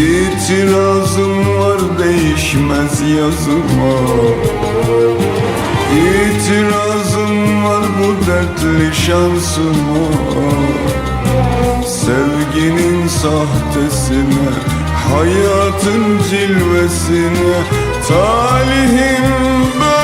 İtirazım var değişmez yazıma. İtirazım var bu dertli şansıma. Sevginin sahtesine Hayatın cilvesine Talihin böylesine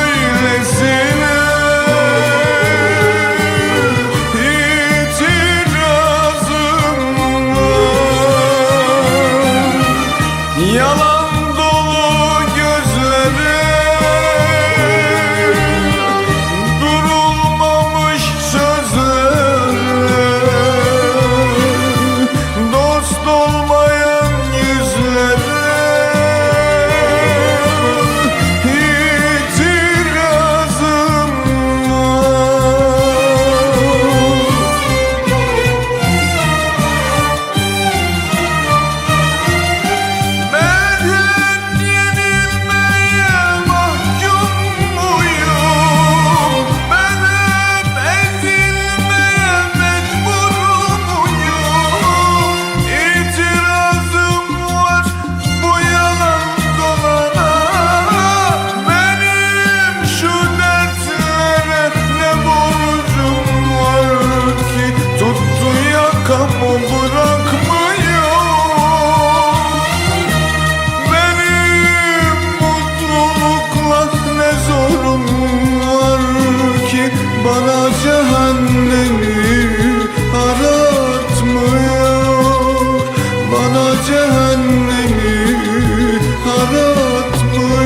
Aratmıyor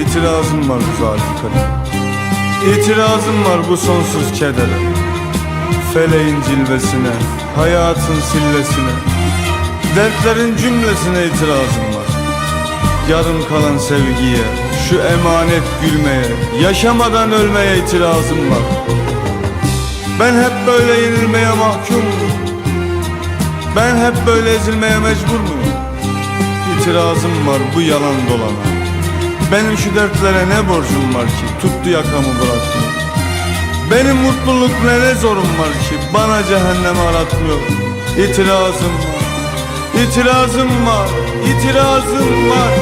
İtirazım var bu zalim kadın. İtirazım var bu sonsuz kedere. Feleğin cilvesine, hayatın sillesine. Dertlerin cümlesine itirazım var. Yarım kalan sevgiye, şu emanet gülmeye Yaşamadan ölmeye itirazım var Ben hep böyle yenilmeye mahkum Ben hep böyle ezilmeye mecbur muyum? İtirazım var bu yalan dolana. Benim şu dertlere ne borcum var ki? Tuttu yakamı bırakmıyor Benim mutluluk ne ne zorum var ki? Bana cehennemi aratmıyor. İtirazım var. İtirazım var, itirazım var